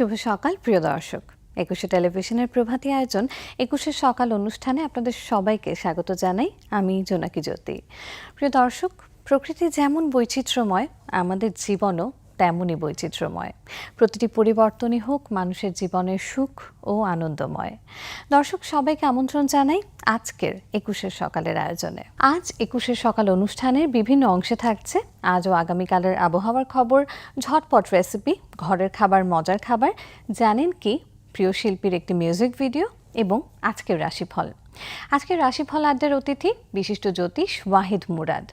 শুভ সকাল, প্রিয় দর্শক। একুশে টেলিভিশনের প্রভাতি আয়োজন, একুশে সকাল অনুষ্ঠানে আপনাদের সবাইকে স্বাগত জানাই আমি জোনাকি জ্যোতি। প্রিয় দর্শক প্রকৃতি যেমন বৈচিত্র্যময়, আমাদের জীবনও তেমনই বৈচিত্র্যময়। প্রতিটি পরিবর্তনই হোক, মানুষের জীবনের সুখ ও আনন্দময়। দর্শক, সবাইকে আমন্ত্রণ জানাই আজকের একুশের সকালের আয়োজনে। আজ একুশের সকাল অনুষ্ঠানের বিভিন্ন অংশে থাকছে আজ ও আগামীকালের আবহাওয়ার খবর, ঝটপট রেসিপি, ঘরের খাবার, মজার খাবার, জানেন কি? প্রিয় শিল্পীর একটি মিউজিক ভিডিও এবং আজকের রাশিফল। আজকের রাশিফল আড্ডার অতিথি বিশিষ্ট জ্যোতিষ ওয়াহিদ মুরাদ।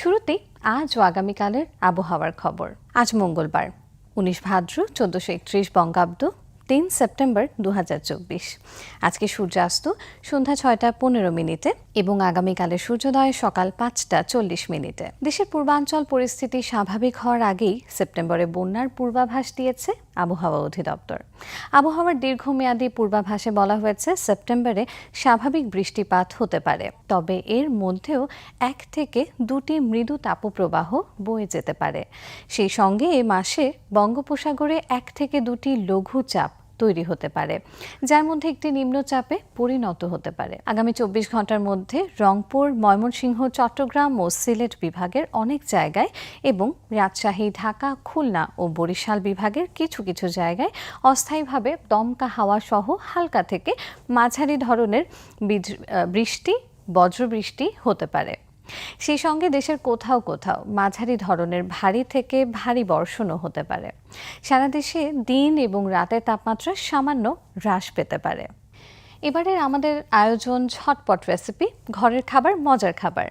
শুরুতেই আজ ও আগামীকালের আবহাওয়ার খবর। আজ মঙ্গলবার, উনিশ ভাদ্র চোদ্দশো একত্রিশ বঙ্গাব্দ, তিন সেপ্টেম্বর দু হাজার চব্বিশ। আজকে সূর্যাস্ত সন্ধ্যা ছয়টা পনেরো মিনিটে এবং আগামীকালের সূর্যোদয় সকাল পাঁচটা চল্লিশ মিনিটে। দেশের পূর্বাঞ্চল পরিস্থিতি স্বাভাবিক হওয়ার আগেই সেপ্টেম্বরে বন্যার পূর্বাভাস দিয়েছে আবহাওয়া অধিদপ্তর। আবহাওয়ার দীর্ঘমেয়াদী পূর্বাভাসে বলা হয়েছে, সেপ্টেম্বরে স্বাভাবিক বৃষ্টিপাত হতে পারে। তবে এর মধ্যেও এক থেকে দুটি মৃদু তাপপ্রবাহ বয়ে যেতে পারে। সেই সঙ্গে এ মাসে বঙ্গোপসাগরে এক থেকে দুটি লঘু চাপ তৈরি হতে পারে, যার মধ্যে একটি নিম্নচাপে পরিণত হতে পারে। আগামী চব্বিশ ঘণ্টার মধ্যে রংপুর, ময়মনসিংহ, চট্টগ্রাম ও সিলেট বিভাগের অনেক জায়গায় এবং রাজশাহী, ঢাকা, খুলনা ও বরিশাল বিভাগের কিছু কিছু জায়গায় অস্থায়ীভাবে দমকা হাওয়া সহ হালকা থেকে মাঝারি ধরনের বৃষ্টি, বজ্রবৃষ্টি হতে পারে। সেই সঙ্গে দেশের কোথাও কোথাও মাঝারি ধরনের ভারী থেকে ভারী বর্ষণও হতে পারে। সারা দেশে দিন এবং রাতের তাপমাত্রা সামান্য হ্রাস পেতে পারে। এবারের আমাদের আয়োজন ঝটপট রেসিপি, ঘরের খাবার, মজার খাবার।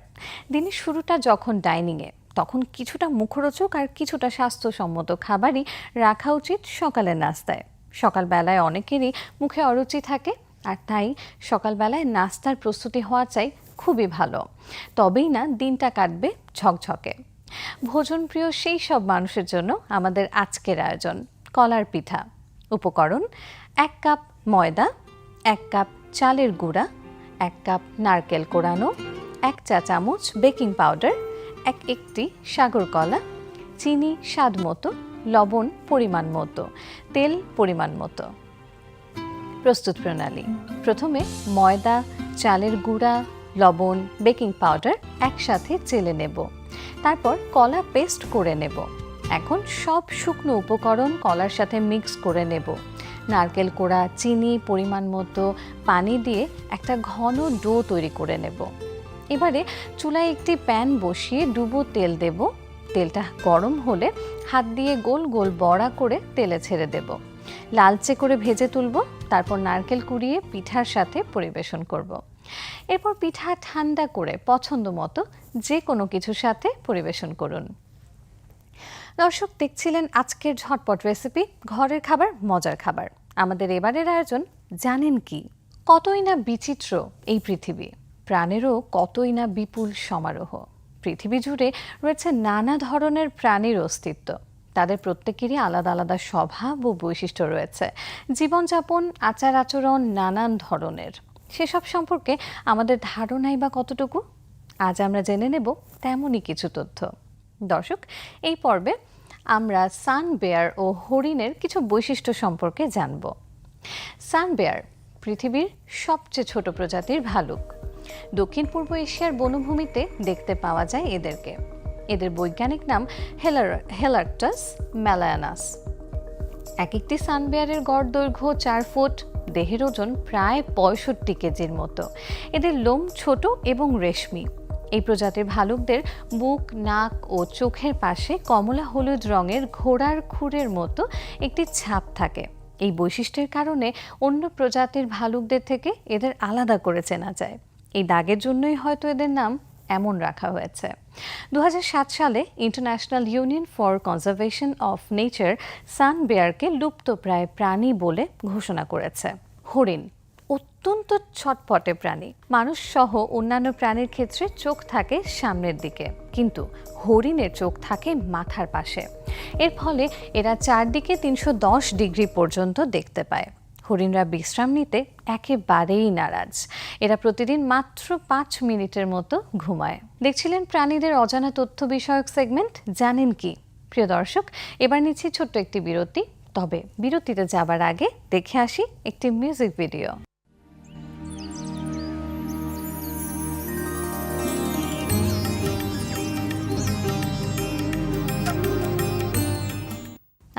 দিনের শুরুটা যখন ডাইনিংয়ে, তখন কিছুটা মুখরোচক আর কিছুটা স্বাস্থ্যসম্মত খাবারই রাখা উচিত সকালের নাস্তায়। সকালবেলায় অনেকেরই মুখে অরুচি থাকে, আর তাই সকালবেলায় নাস্তার প্রস্তুতি হওয়া চাই খুবই ভালো। তবেই না, দিনটা কাটবে ঝকঝকে। ভোজনপ্রিয় সেই সব মানুষের জন্য আমাদের আজকের আয়োজন, কলার পিঠা। উপকরণ, এক কাপ ময়দা, এক কাপ চালের গুঁড়া, এক কাপ নারকেল কোড়ানো এক চা চামচ বেকিং পাউডার, এক একটি সাগর কলা, চিনি স্বাদ মতো, লবণ পরিমাণ মতো, তেল পরিমাণ মতো। প্রস্তুত প্রণালী। প্রথমে ময়দা, চালের গুঁড়া লবণ, বেকিং পাউডার একসাথে চেলে নেব। তারপর কলা পেস্ট করে নেব। এখন সব শুকনো উপকরণ কলার সাথে মিক্স করে নেব। নারকেল কোড়া, চিনি, পরিমাণ মতো পানি দিয়ে একটা ঘন ডো তৈরি করে নেব। এবারে চুলায় একটি প্যান বসিয়ে ডুবো তেল দেব। তেলটা গরম হলে হাত দিয়ে গোল গোল বড়া করে তেলে ছেড়ে দেব। লালচে করে ভেজে তুলব, তারপর নারকেল কুড়িয়ে পিঠার সাথে পরিবেশন করব। এরপর পিঠা ঠান্ডা করে পছন্দ মতো যে কোনো কিছুর সাথে পরিবেশন করুন। দর্শক, দেখছিলেন আজকের ঝটপট রেসিপি ঘরের খাবার, মজার খাবার। আমাদের এবারের আয়োজন, জানেন কি? কতই না বিচিত্র এই পৃথিবী। প্রাণেরও কতই না বিপুল সমারোহ। পৃথিবী জুড়ে রয়েছে নানা ধরনের প্রাণীর অস্তিত্ব। তাদের প্রত্যেকেরই আলাদা আলাদা স্বভাব ও বৈশিষ্ট্য রয়েছে। জীবনযাপন আচার আচরণ নানান ধরনের। সেসব সম্পর্কে আমাদের ধারণাই বা কতটুকু? আজ আমরা জেনে নেব তেমনই কিছু তথ্য। দর্শক, এই পর্বে আমরা সান বেয়ার ও হরিণের কিছু বৈশিষ্ট্য সম্পর্কে জানব। সান বেয়ার পৃথিবীর সবচেয়ে ছোট প্রজাতির ভালুক। দক্ষিণ পূর্ব এশিয়ার বনভূমিতে দেখতে পাওয়া যায় এদেরকে। এদের বৈজ্ঞানিক নাম হেলার হেলার্টাস ম্যালায়ানাস। এক একটি সানবেয়ারের গড় দৈর্ঘ্য চার ফুট দেহের ওজন প্রায় পঁয়ষট্টি কেজির মতো। এদের লোম ছোট এবং রেশমি। এই প্রজাতির ভালুকদের বুক, নাক ও চোখের পাশে কমলা হলুদ রঙের ঘোড়ার খুরের মতো একটি ছাপ থাকে। এই বৈশিষ্ট্যের কারণে অন্য প্রজাতির ভালুকদের থেকে এদের আলাদা করে চেনা যায়। এই দাগের জন্যই হয়তো এদের নাম এমন রাখা হয়েছে। দু হাজার সাত সালে international union for conservation of nature sun বেয়ারকে লুপ্তপ্রায় প্রাণী বলে ঘোষণা করেছে। হরিণ, অত্যন্ত ছটপটে প্রাণী। মানুষ সহ অন্যান্য প্রাণীর ক্ষেত্রে চোখ থাকে সামনের দিকে, কিন্তু হরিণের চোখ থাকে মাথার পাশে। এর ফলে এরা চারদিকে তিনশো দশ ডিগ্রি পর্যন্ত দেখতে পায়। হরিণরা বিশ্রাম নিতে একেবারেই নারাজ। এরা প্রতিদিন মাত্র পাঁচ মিনিটের মতো ঘুমায়। দেখছিলেন প্রাণীদের অজানা তথ্য বিষয়ক সেগমেন্ট, জানেন কি? প্রিয় দর্শক, এবার নিচ্ছি ছোট্ট একটি বিরতি। তবে বিরতিতে যাবার আগে দেখে আসি একটি মিউজিক ভিডিও।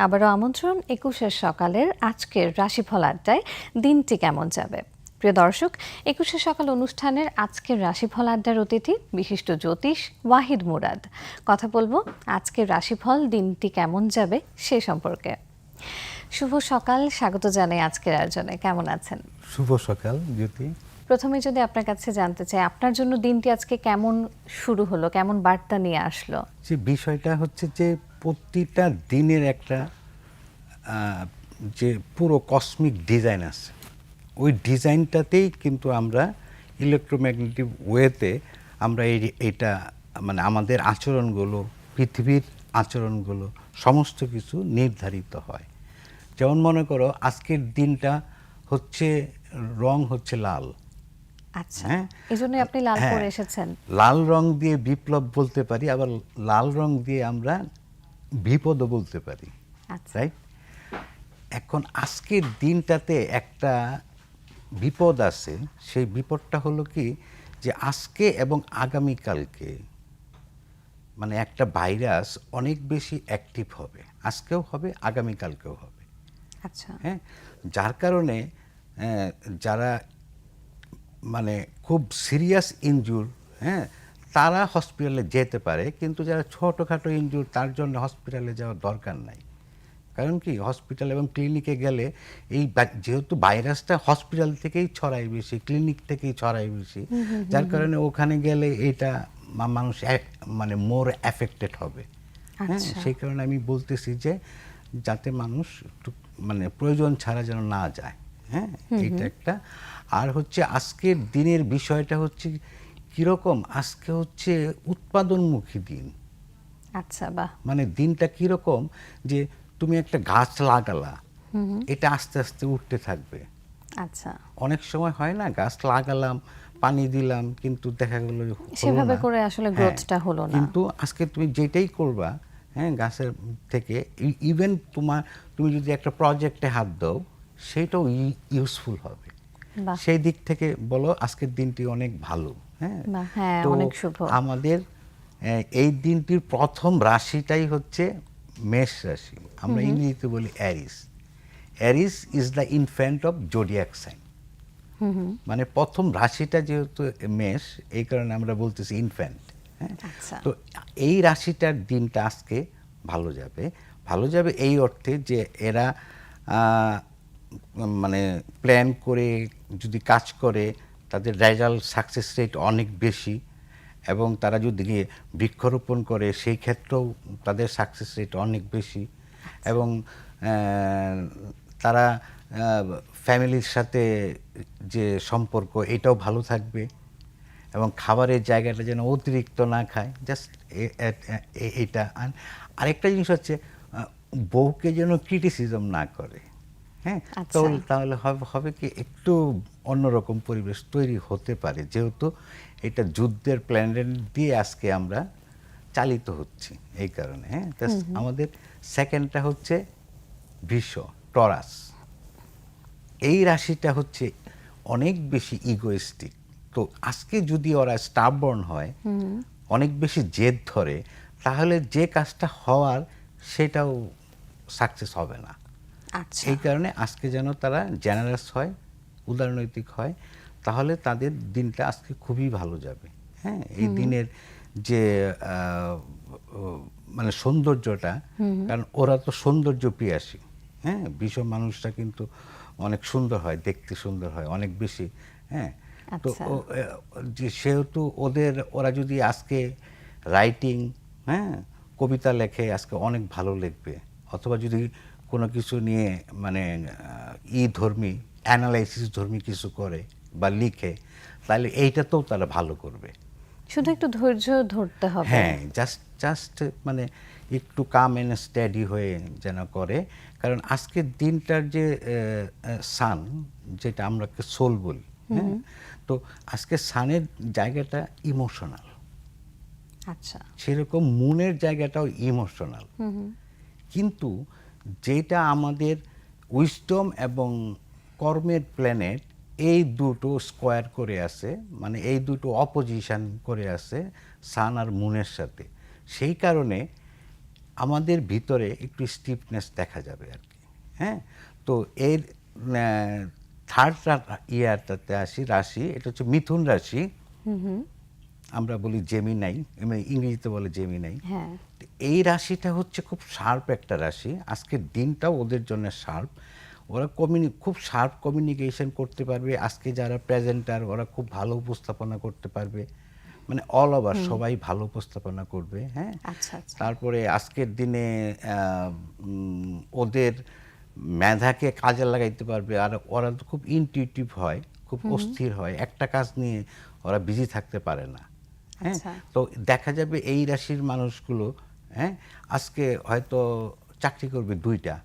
আবারও আমন্ত্রণ একুশের সকালের আজকের রাশিফল আড্ডায় দিনটি কেমন যাবে? প্রিয় দর্শক একুশে সকাল অনুষ্ঠানের আজকের রাশিফল আড্ডার অতিথি বিশিষ্ট জ্যোতিষ ওয়াহিদ মুরাদ। কথা বলব আজকের রাশিফল দিনটি কেমন যাবে সে সম্পর্কে। শুভ সকাল স্বাগত জানাই আজকের আয়োজনে। কেমন আছেন? শুভ সকাল জ্যোতি। প্রথমে যদি আপনার কাছে জানতে চাই আপনার জন্য দিনটি আজকে কেমন শুরু হলো কেমন বার্তা নিয়ে আসলো? যে বিষয়টা হচ্ছে যে প্রতিটা দিনের একটা যে পুরো কসমিক ডিজাইন আছে ওই ডিজাইনটাতেই কিন্তু আমরা ইলেকট্রোম্যাগনেটিক ওয়েতে আমরা এই এটা মানে আমাদের আচরণগুলো পৃথিবীর আচরণগুলো সমস্ত কিছু নির্ধারিত হয় যেমন মনে করো আজকের দিনটা হচ্ছে রং হচ্ছে লাল আচ্ছা হ্যাঁ। আপনি লাল হ্যাঁ। পরে এসেছেন লাল রং দিয়ে বিপ্লব বলতে পারি আবার লাল রং দিয়ে আমরা বিপদও বলতে পারি আচ্ছা। রাইট এখন আজকের দিনটাতে একটা বিপদ আছে সেই বিপদটা হলো কি যে আজকে এবং আগামীকালকে মানে একটা ভাইরাস অনেক বেশি অ্যাক্টিভ হবে। আজকেও হবে আগামীকালকেও হবে। আচ্ছা। হ্যাঁ? যার কারণে যারা মানে খুব সিরিয়াস ইনজুর হ্যাঁ তারা হসপিটালে যেতে পারে কিন্তু যারা ছোটোখাটো ইনজুর তার জন্য হসপিটালে যাওয়ার দরকার নাই। কারণ কি? হসপিটাল এবং ক্লিনিকে গেলে এই যেহেতু ভাইরাসটা হসপিটাল থেকেই ছড়ায় বেশি ক্লিনিক থেকেই ছড়ায় বেশি যার কারণে ওখানে গেলে এটা মানুষ মানে মোর অ্যাফেক্টেড হবে। হ্যাঁ আচ্ছা। সেই কারণে আমি বলতেছি যে যাতে মানুষ একটু মানে প্রয়োজন ছাড়া যেন না যায়। হ্যাঁ এইটা একটা। আর হচ্ছে আজকের দিনের বিষয়টা হচ্ছে কীরকম? আজকে হচ্ছে উৎপাদনমুখী দিন। আচ্ছা বাহ। মানে দিনটা কীরকম যে তুমি একটা গাছ লাগালা এটা আস্তে আস্তে উঠতে থাকবে। আচ্ছা। অনেক সময় হয় না গাছ লাগালাম পানি দিলাম কিন্তু দেখা গেল সেভাবে করে আসলে হ্যাঁ, গ্রোথটা হলো না। কিন্তু আজকে তুমি যেটাই করবা হ্যাঁ গাছের থেকে ইভেন তোমার তুমি যদি একটা প্রজেক্টে হাত দাও সেটাও ইউজফুল হবে। সেই দিক থেকে বলো আজকের দিনটি অনেক ভালো। হ্যাঁ? হ্যাঁ, অনেক শুভ। আমাদের এই দিনটির প্রথম রাশিটাই হচ্ছে মেষ রাশি। আমরা ইংরেজিতে বলি Aries. Aries is the infant of zodiac sign. মানে প্রথম রাশিটা যেহেতু মেষ এই কারণে আমরা বলতেছি ইনফ্যান্ট হ্যাঁ? আচ্ছা। তো এই রাশিটার দিনটা আজকে ভালো যাবে। ভালো যাবে এই অর্থে যে এরা মানে প্ল্যান করে যদি কাজ করে তাদের রেজাল্ট সাকসেস রেট অনেক বেশি এবং তারা যদি গিয়ে বৃক্ষরোপণ করে, সেই ক্ষেত্রেও তাদের সাকসেস রেট অনেক বেশি এবং তারা ফ্যামিলির সাথে যে সম্পর্ক এটাও ভালো থাকবে এবং খাবারের জায়গাটা যেন অতিরিক্ত না খায়। জাস্ট এটা। আর আরেকটা জিনিস হচ্ছে বউকে যেন ক্রিটিসিজম না করে। হ্যাঁ? আচ্ছা। তাহলে হবে হবে কি একটু অন্যরকম পরিবেশ তৈরি হতে পারে যেহেতু এটা যুদ্ধের প্ল্যানেট দিয়ে আজকে আমরা চালিত হচ্ছি এই কারণে হ্যাঁ? আমাদের সেকেন্ডটা হচ্ছে বৃষ টরাস। এই রাশিটা হচ্ছে অনেক বেশি ইগোয়েস্টিক তো আজকে যদি ওরা স্টাবর্ন হয় অনেক বেশি জেদ ধরে তাহলে যে কাজটা হওয়ার সেটাও সাকসেস হবে না। এই কারণে আজকে যেন তারা জেনারেস হয় উদারনৈতিক হয় তাহলে তাদের দিনটা আজকে খুবই ভালো যাবে। হ্যাঁ এই দিনের যে মানে সৌন্দর্যটা কারণ ওরা তো সৌন্দর্য পিয়াসী। হ্যাঁ বিষম মানুষটা কিন্তু অনেক সুন্দর হয় দেখতে সুন্দর হয় অনেক বেশি। হ্যাঁ তো আচ্ছা। যে সেহেতু ওদের ওরা যদি আজকে রাইটিং হ্যাঁ কবিতা লেখে আজকে অনেক ভালো লিখবে। অথবা যদি কোনো কিছু নিয়ে মানে ই ধর্মী অ্যানালাইসিস ধর্মী কিছু করে বা লিখে তাহলে এইটাতেও তারা ভালো করবে। শুধু একটু ধৈর্য ধরতে হবে। হ্যাঁ জাস্ট জাস্ট মানে একটু কাম এন্ড স্টাডি হয়ে যেন করে। কারণ আজকের দিনটার যে সান যেটা আমরা সোল বলি হ্যাঁ? তো আজকে সানের জায়গাটা ইমোশনাল আচ্ছা। সেরকম মুনের জায়গাটাও ইমোশনাল কিন্তু যেটা আমাদের উইস্টম এবং কর্মের প্ল্যানেট এই দুটো স্কোয়ার করে আছে মানে এই দুটো অপোজিশন করে আছে সান আর মুনের সাথে। সেই কারণে আমাদের ভিতরে একটু স্টিফনেস দেখা যাবে আর কি হ্যাঁ? তো এর থার্ড ইয়ারটাতে আসি, রাশি, এটা হচ্ছে মিথুন রাশি। আমরা বলি জেমিনাই মানে ইংরেজিতে বলে জেমিনাই হ্যাঁ। এই রাশিটা হচ্ছে খুব শার্প একটা রাশি। আজকের দিনটাও ওদের জন্য শার্প ওরা কমিউনি খুব শার্প কমিউনিকেশন করতে পারবে। আজকে যারা প্রেজেন্টার ওরা খুব ভালো উপস্থাপনা করতে পারবে। মানে অল ওভার সবাই ভালো উপস্থাপনা করবে হ্যাঁ? আচ্ছা আচ্ছা। তারপরে আজকের দিনে ওদের মেধাকে কাজে লাগাইতে পারবে। আর ওরা তো খুব ইনটিউটিভ হয় খুব অস্থির হয়। একটা কাজ নিয়ে ওরা বিজি থাকতে পারে না। হ্যাঁ? আচ্ছা। তো দেখা যাবে এই রাশির মানুষগুলো হ্যাঁ আজকে হয়তো চাকরি করবে দুইটা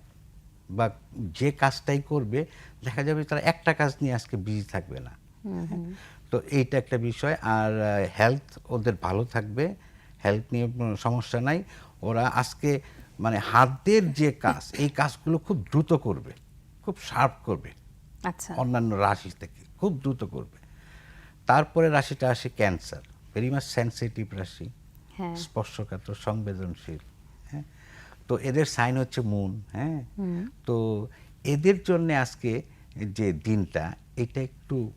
বা যে কাজটাই করবে দেখা যাবে তারা একটা কাজ নিয়ে আজকে বিজি থাকবে না। হ্যাঁ? তো এইটা একটা বিষয়। আর হেলথ ওদের ভালো থাকবে। হেলথ নিয়ে কোনো সমস্যা নাই। ওরা আজকে মানে হাতের যে কাজ এই কাজগুলো খুব দ্রুত করবে খুব শার্প করবে। আচ্ছা। অন্যান্য রাশি থেকে খুব দ্রুত করবে। তারপরে রাশিটা আসে ক্যান্সার ভেরি মাচ সেন্সিটিভ রাশি হ্যাঁ। স্পর্শকাতর সংবেদনশীল হ্যাঁ? তো এদের সাইন হচ্ছে মুন হ্যাঁ? তো এদের জন্য আজকে যে দিনটা এটা একটু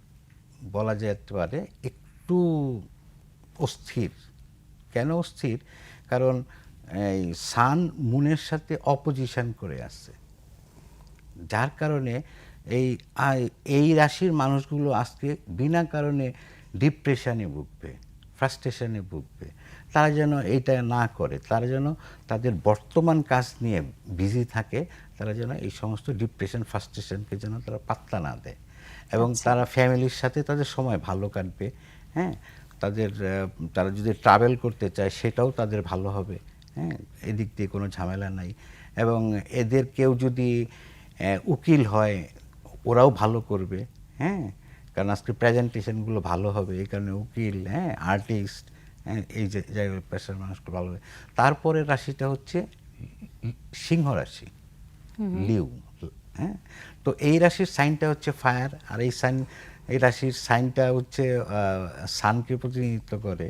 বলা যেতে পারে একটু অস্থির। কেন অস্থির? কারণ এই সান মুনের সাথে অপোজিশন করে আসছে। যার কারণে এই এই রাশির মানুষগুলো আজকে বিনা কারণে ডিপ্রেশনে ভুগবে। ফ্রাস্ট্রেশনে ভুগবে। তারা যেন এইটা না করে তারা যেন তাদের বর্তমান কাজ নিয়ে বিজি থাকে তারা যেন এই সমস্ত ডিপ্রেশন ফ্রাস্ট্রেশনকে যেন তারা পাত্তা না দেয়। এবং তারা ফ্যামিলির সাথে তাদের সময় ভালো কাটবে হ্যাঁ? তাদের তারা যদি ট্রাভেল করতে চায় সেটাও তাদের ভালো হবে হ্যাঁ? এদিক দিয়ে কোনো ঝামেলা নাই। এবং এদের কেউ যদি উকিল হয় ওরাও ভালো করবে হ্যাঁ? কারণ আজকে প্রেজেন্টেশনগুলো ভালো হবে এই কারণে উকিল হ্যাঁ আর্টিস্ট হ্যাঁ এই যে জায়গায় পেশার মানুষগুলো ভালো হবে। তারপরে রাশিটা হচ্ছে সিংহ রাশি লিউ হ্যাঁ। তো এই রাশির সাইনটা হচ্ছে ফায়ার আর এই সাইন এই রাশির সাইনটা হচ্ছে সানকে প্রতিনিধিত্ব করে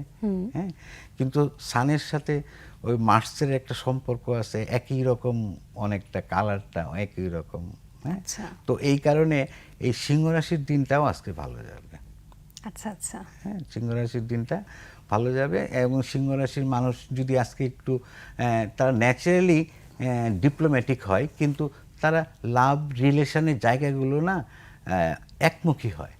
হ্যাঁ। কিন্তু সানের সাথে ওই মার্সের একটা সম্পর্ক আছে একই রকম অনেকটা কালারটা একই রকম হ্যাঁ? আচ্ছা। তো এই কারণে এই সিংহ রাশির দিনটাও আজকে ভালো যাবে। আচ্ছা আচ্ছা। হ্যাঁ সিংহ রাশির দিনটা ভালো যাবে এবং সিংহ রাশির মানুষ যদি আজকে একটু তারা ন্যাচারালি ডিপ্লোম্যাটিক হয় কিন্তু তারা লাভ রিলেশনের জায়গাগুলো না একমুখী হয়।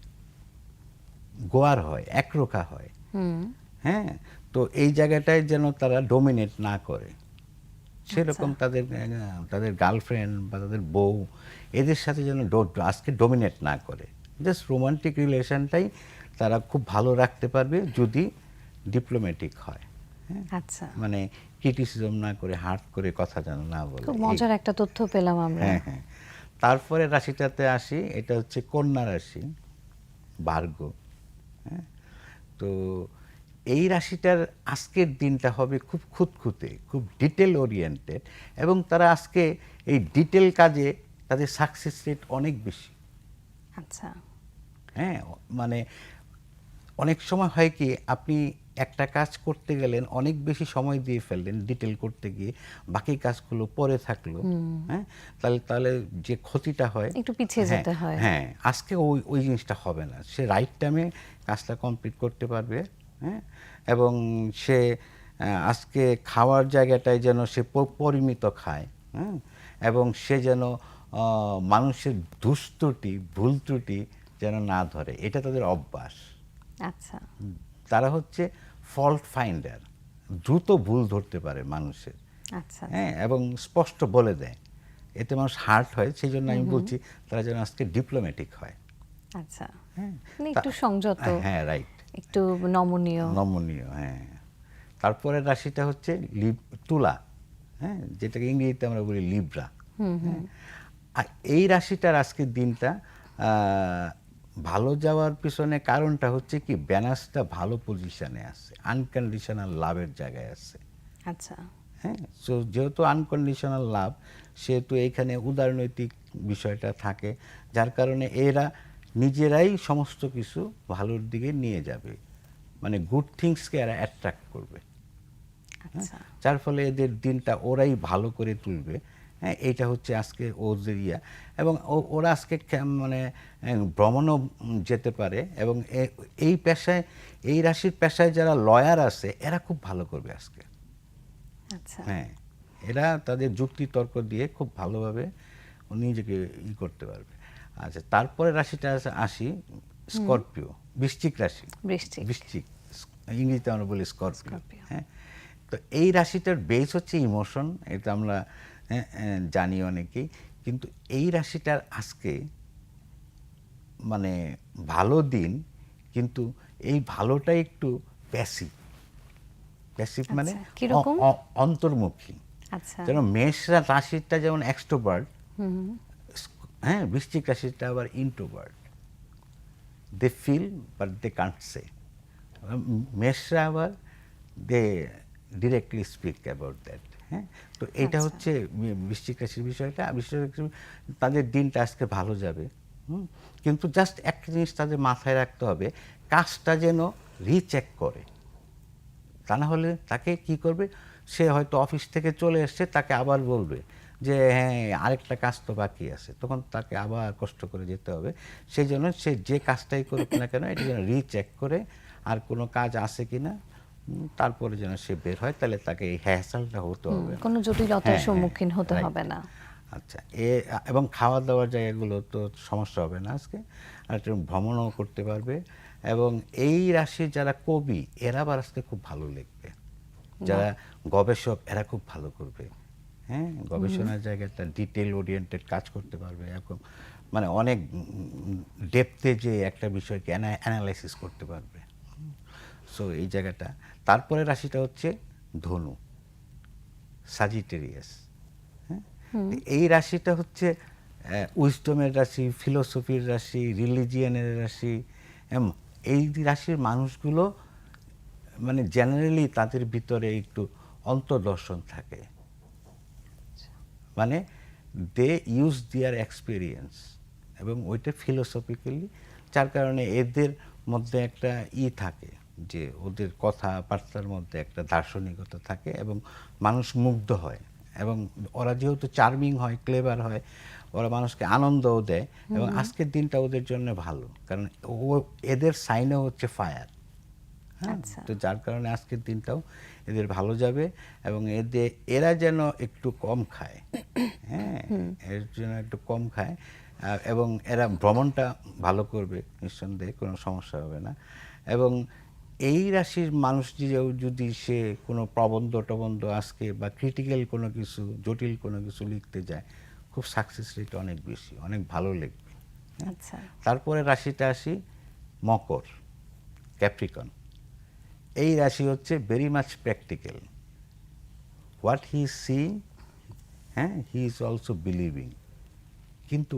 গোয়ার হয় একরোখা হয়। হুম। হ্যাঁ তো এই জায়গাটায় যেন তারা ডোমিনেট না করে। সেরকম তাদের তাদের গার্লফ্রেন্ড বা তাদের বউ এদের সাথে যেন আজকে ডোমিনেট না করে। জাস্ট রোমান্টিক রিলেশনটাই তারা খুব ভালো রাখতে পারবে যদি ডিপ্লোম্যাটিক হয়। হ্যাঁ? আচ্ছা। মানে ক্রিটিসিজম না করে হার্ট করে কথা যেন না বলে। খুব মজার একটা তথ্য পেলাম আমরা। হ্যাঁ হ্যাঁ। তারপরে রাশিটাতে আসি এটা হচ্ছে কন্যা রাশি ভার্গ। হ্যাঁ? তো এই রাশিটার আজকের দিনটা হবে খুব খুঁতখুঁতে খুব ডিটেল ওরিয়েন্টেড এবং তারা আজকে এই ডিটেল কাজে তাদের সাকসেস রেট অনেক বেশি। আচ্ছা। হ্যাঁ মানে অনেক সময় হয় কি আপনি একটা কাজ করতে গেলেন অনেক বেশি সময় দিয়ে ফেললেন ডিটেল করতে গিয়ে বাকি কাজগুলো পরে থাকল হ্যাঁ? তাহলে তাহলে যে ক্ষতিটা হয় একটু পিছিয়ে হ্যাঁ, যেতে হয়। হ্যাঁ আজকে ওই ওই জিনিসটা হবে না। সে রাইট টাইমে কাজটা কমপ্লিট করতে পারবে হ্যাঁ? এবং সে আজকে খাওয়ার জায়গাটায় যেন সে পরিমিত খায় হ্যাঁ? এবং সে যেন মানুষের দুষ্ত্রুটি ভুল ত্রুটি যেন না ধরে। এটা তাদের অভ্যাস। আচ্ছা। তারা হচ্ছে ফল্ট ফাইন্ডার দ্রুত ভুল ধরতে পারে মানুষের। আচ্ছা। হ্যাঁ এবং স্পষ্ট বলে দেয়। এতে মানুষ হার্ট হয় সেই জন্য আমি বলছি তারা যেন আজকে ডিপ্লোম্যাটিক হয়। আচ্ছা। হ্যাঁ মানে একটু সংযত। হ্যাঁ রাইট একটু নমনীয়। নমনীয় হ্যাঁ। তারপরে রাশিটা হচ্ছে লিব তুলা। হ্যাঁ যেটাকে ইংরেজিতে আমরা বলি লিব্রা হ্যাঁ। আর এই রাশিটার আজকের দিনটা ভালো যাওয়ার পিছনে কারণটা হচ্ছে কি ব্যানাসটা ভালো পজিশনে আছে আনকন্ডিশনাল লাভের জায়গায় আছে। আচ্ছা। হ্যাঁ সো যেহেতু আনকন্ডিশনাল লাভ সেহেতু এইখানে উদারনৈতিক বিষয়টা থাকে যার কারণে এরা নিজেরাই সমস্ত কিছু ভালোর দিকে নিয়ে যাবে। মানে গুড থিংসকে এরা অ্যাট্রাক্ট করবে। আচ্ছা। যার ফলে এদের দিনটা ওরাই ভালো করে তুলবে। হ্যাঁ এইটা হচ্ছে আজকে ওদের ইয়া এবং ওরা আজকে মানে ভ্রমণও যেতে পারে এবং এই পেশায় এই রাশির পেশায় যারা লয়ার আছে এরা খুব ভালো করবে আজকে। আচ্ছা। হ্যাঁ এরা তাদের যুক্তি তর্ক দিয়ে খুব ভালোভাবে নিজেকে ই করতে পারবে। আচ্ছা তারপরে রাশিটা আছে- আসি স্করপিও বৃশ্চিক রাশি। বৃশ্চিক। ইংরেজিতে আমরা বলি স্করপিও। হ্যাঁ তো এই রাশিটার বেস হচ্ছে ইমোশন এটা আমরা জানি অনেকেই কিন্তু এই রাশিটার আজকে মানে ভালো দিন কিন্তু এই ভালোটা একটু প্যাসিভ প্যাসিভ মানে আচ্ছা? অ- অ- অন্তর্মুখী। আচ্ছা। যেন মেষ রাশিটা যেমন এক্সট্রোবার্ড হ্যাঁ বৃশ্চিক রাশিটা আবার introvert they feel but they can't say মেষরা আবার they directly speak about that হ্যাঁ? তো এটা আচ্ছা। হচ্ছে বি- বৃশ্চিক রাশির বিষয়টা বৃশ্চিক রাশির তাদের দিনটা আজকে ভালো যাবে হুম? কিন্তু জাস্ট একটা জিনিস তাদের মাথায় রাখতে হবে কাজটা যেন রিচেক করে। তা না হলে তাকে কি করবে? সে হয়তো অফিস থেকে চলে এসছে তাকে আবার বলবে যে হ্যাঁ আরেকটা কাজ তো বাকি আছে। তখন তাকে আবার কষ্ট করে যেতে হবে। সেই জন্য সে যে কাজটাই করুক না কেন এটা যেন রিচেক করে আর কোনো কাজ আছে কি না তারপরে যেন সে বের হয় তাহলে তাকে এই হ্যাসালটা হতে হবে। কোনো জটিলতার হ্যাঁ, হ্যাঁ, সম্মুখীন হতে. হবে না। আচ্ছা এ এবং খাওয়া দাওয়ার জায়গাগুলো তো সমস্যা হবে না আজকে। আর একটু ভ্রমণও করতে পারবে। এবং এই রাশির যারা কবি এরা আবার আজকে খুব ভালো লিখবে। যারা গবেষক এরা খুব ভালো করবে। হ্যাঁ গবেষণার জায়গাটা ডিটেল ওরিয়েন্টেড কাজ করতে পারবে। এরকম মানে অনেক ডেপথে যে একটা বিষয়কে অ্যানালাইসিস করতে পারবে। সো এই জায়গাটা। তারপরে রাশিটা হচ্ছে ধনু সাজিটেরিয়াস হ্যাঁ? এই রাশিটা হচ্ছে উইস্টমের রাশি ফিলোসফির রাশি রিলিজিয়ানের রাশি এই রাশির মানুষগুলো মানে জেনারেলি তাদের ভিতরে একটু অন্তর্দর্শন থাকে। মানে দে ইউজ দিয়ার এক্সপিরিয়েন্স এবং ওইটা ফিলোসফিক্যালি যার কারণে এদের মধ্যে একটা ই থাকে। যে ওদের কথাবার্তার মধ্যে একটা দার্শনিকতা থাকে এবং মানুষ মুগ্ধ হয় এবং ওরা যেহেতু চার্মিং হয় ক্লেভার হয় ওরা মানুষকে আনন্দও দেয় এবং আজকের দিনটা ওদের জন্য ভালো। কারণ ও এদের সাইনও হচ্ছে ফায়ার হ্যাঁ? আচ্ছা। তো যার কারণে আজকের দিনটাও এদের ভালো যাবে এবং এদের এরা যেন একটু কম খায়। হ্যাঁ? এর জন্য একটু কম খায়। এবং এরা ভ্রমণটা ভালো করবে নিঃসন্দেহে কোনো সমস্যা হবে না। এবং এই রাশির মানুষ যদি সে কোনো প্রবন্ধ টবন্ধ আজকে বা ক্রিটিক্যাল কোনো কিছু জটিল কোনো কিছু লিখতে যায় খুব সাকসেস রেট অনেক বেশি অনেক ভালো লিখবে। আচ্ছা। তারপরে রাশিটা আসি মকর ক্যাপ্রিকন এই রাশি হচ্ছে very much practical what he sing হ্যাঁ? হি ইজ অলসো বিলিভিং কিন্তু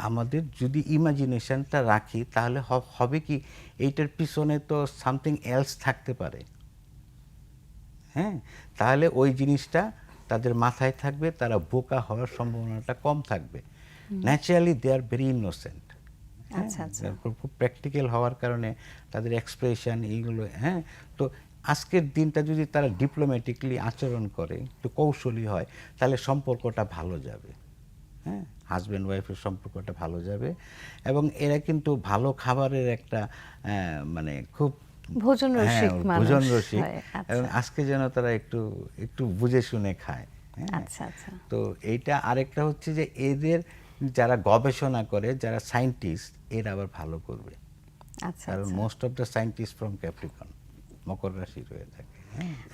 আমাদের যদি ইমাজিনেশনটা রাখি তাহলে হবে কি? এইটার পিছনে তো সামথিং এলস থাকতে পারে। হ্যাঁ? তাহলে ওই জিনিসটা তাদের মাথায় থাকবে তারা বোকা হওয়ার সম্ভাবনাটা কম থাকবে। Naturally they are very innocent. খুব প্র্যাকটিক্যাল হওয়ার কারণে তাদের এক্সপ্রেশন এইগুলো হ্যাঁ? তো আজকের দিনটা যদি তারা ডিপ্লোম্যাটিকলি আচরণ করে একটু কৌশলী হয় তাহলে সম্পর্কটা ভালো যাবে। হ্যাঁ? হাজব্যান্ড ওয়াইফের সম্পর্কটা ভালো যাবে এবং এরা কিন্তু ভালো খাবারের একটা মানে খুব ভোজন হ্যাঁ, রসিক ভোজন রসিক আচ্ছা। এবং আজকে যেন তারা একটু একটু বুঝে শুনে খায় হ্যাঁ? আচ্ছা আচ্ছা। তো এইটা আরেকটা হচ্ছে যে এদের যারা গবেষণা করে যারা সায়েন্টিস্ট এরা আবার ভালো করবে। আচ্ছা কারণ। Most of the scientist from Capricorn মকর রাশি রয়ে থাকে। হ্যাঁ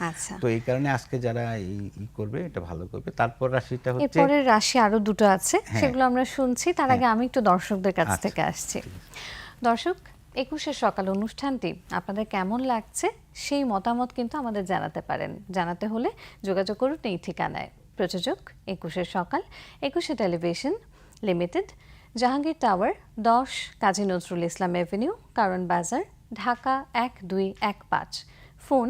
আচ্ছা। তো এই কারণে আজকে যারা এই ই করবে এটা ভালো করবে। তারপর রাশিটা হচ্ছে এরপরের রাশি আরও দুটো আছে হ্যাঁ। সেগুলো আমরা শুনছি। তার আগে আমি একটু দর্শকদের কাছ আচ্ছা, থেকে আসছি। দর্শক একুশের সকাল অনুষ্ঠানটি আপনাদের কেমন লাগছে? সেই মতামত কিন্তু আমাদের জানাতে পারেন। জানাতে হলে যোগাযোগ করুন এই ঠিকানায়। প্রযোজক একুশের সকাল একুশে টেলিভিশন লিমিটেড জাহাঙ্গীর টাওয়ার দশ কাজী নজরুল ইসলাম এভিনিউ কারণ বাজার ঢাকা এক দুই এক পাঁচ। ফোন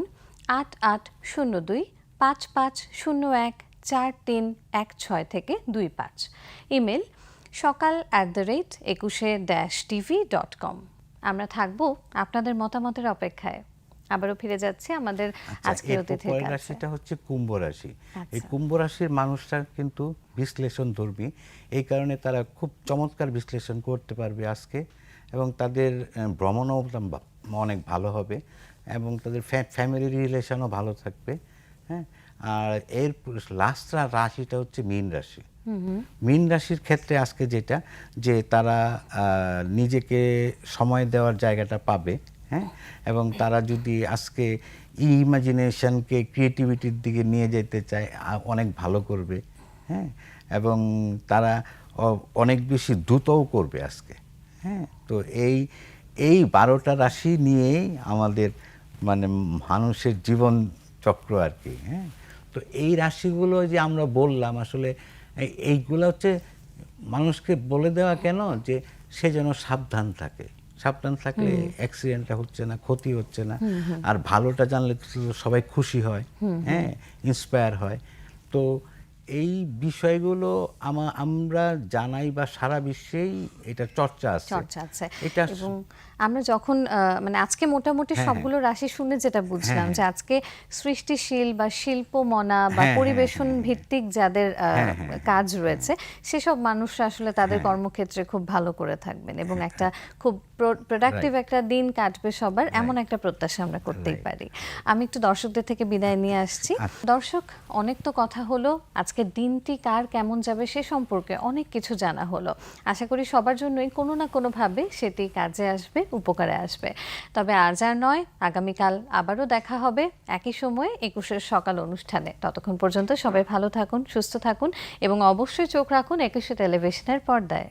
আট আট শূন্য দুই পাঁচ পাঁচ শূন্য এক চার তিন এক ছয় থেকে দুই পাঁচ। ইমেল সকাল অ্যাট দ্য রেট একুশে ড্যাশ টিভি ডট কম আমরা থাকব আপনাদের মতামতের অপেক্ষায়। আবারও ফিরে যাচ্ছি আমাদের আচ্ছা, আজকের অতিথির কাছে। রাশিটা হচ্ছে কুম্ভ রাশি। এই আচ্ছা। কুম্ভ রাশির মানুষরা কিন্তু বিশ্লেষণ ধর্মী। এই কারণে তারা খুব চমৎকার বিশ্লেষণ করতে পারবে আজকে এবং তাদের ভ্রমণও অনেক ভালো হবে। এবং তাদের ফ্যামিলি রিলেশনও ভালো থাকবে হ্যাঁ? আর এর লাস্ট রাশিটা হচ্ছে মীন রাশি। মীন রাশির ক্ষেত্রে আজকে যেটা যে তারা নিজেকে সময় দেওয়ার জায়গাটা পাবে হ্যাঁ? এবং তারা যদি আজকে ইমাজিনেশনকে ক্রিয়েটিভিটির দিকে নিয়ে যেতে চায় অনেক ভালো করবে হ্যাঁ? এবং তারা অনেক বেশি দ্রুতও করবে আজকে হ্যাঁ? তো এই এই বারোটা রাশি নিয়েই আমাদের মানে মানুষের জীবন চক্র আর কি হ্যাঁ? তো এই রাশিগুলো যে আমরা বললাম আসলে এইগুলো হচ্ছে মানুষকে বলে দেওয়া কেন? যে সে যেন সাবধান থাকে। সাবধান থাকলে অ্যাক্সিডেন্টটা হচ্ছে না ক্ষতি হচ্ছে না। আর ভালোটা জানলে তো সবাই খুশি হয় হ্যাঁ? ইন্সপায়ার হয়। তো এই বিষয়গুলো আমরা জানাই বা সারা বিশ্বেই এটা চর্চা আছে। চর্চা আছে। এটা আমরা যখন মানে আজকে মোটামুটি হ্যাঁ, সবগুলো রাশি শুনে যেটা বুঝলাম হ্যাঁ, যে আজকে সৃষ্টিশীল বা শিল্পমনা বা হ্যাঁ, পরিবেশন ভিত্তিক যাদের হ্যাঁ, হ্যাঁ, কাজ রয়েছে সেসব মানুষরা আসলে তাদের কর্মক্ষেত্রে খুব ভালো করে থাকবেন এবং হ্যাঁ, একটা খুব প্রোডাক্টিভ একটা দিন কাটবে সবার এমন একটা প্রত্যাশা আমরা করতেই পারি। আমি একটু দর্শকদের থেকে বিদায় নিয়ে আসছি। আচ্ছা। দর্শক অনেক তো কথা হলো আজকে দিনটি কার কেমন যাবে সে সম্পর্কে অনেক কিছু জানা হলো। আশা করি সবার জন্যই কোনো না কোনোভাবে সেটি কাজে আসবে। উপকারে আসবে। তবে আজ আর নয়, আগামীকাল আবারও দেখা হবে একই সময়ে একুশের সকাল অনুষ্ঠানে। ততক্ষণ পর্যন্ত সবাই ভালো থাকুন, সুস্থ থাকুন এবং অবশ্যই চোখ রাখুন একুশে টেলিভিশনের পর্দায়।